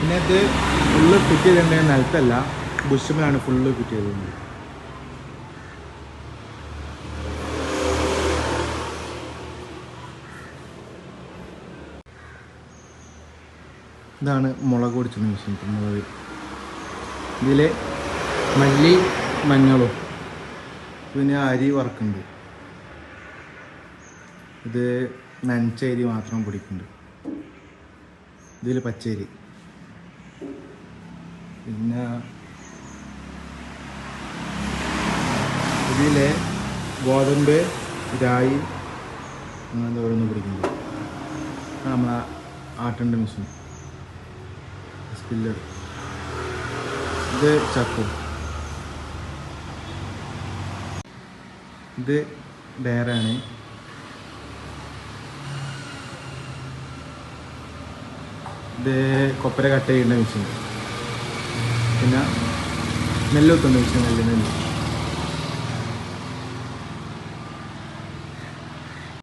പിന്നെ ഇത് full fit ചെയ്തിട്ടുണ്ടെങ്കിൽ നിലത്തല്ല. ബുഷമിലാണ് ഫുള്ള് ഫിറ്റ് ചെയ്തിട്ടുണ്ട് ഇതാണ് മുളക് പൊടിച്ച മെഷീൻ മുളക് ഇതിൽ മല്ലി മഞ്ഞളും പിന്നെ അരി വറക്കുന്നുണ്ട്. ഇത് നനച്ച അരി മാത്രം പൊടിക്കുന്നുണ്ട്. ഇതിൽ പച്ചരി. പിന്നെ ഇതിലെ ഗോതമ്പ് രായി അങ്ങനത്തെ ഓരോന്ന് പിടിക്കുന്നത് നമ്മളെ ആട്ടണ്ട മെഷീൻ സ്പില്ലർ ഇത് ചക്കും. ഇത് ഡയറാണ് ഇത് കൊപ്പര കട്ട് ചെയ്യേണ്ട മെഷീൻ പിന്നെ നെല്ല് മെഷീൻ നെല്ല് നെല്ല്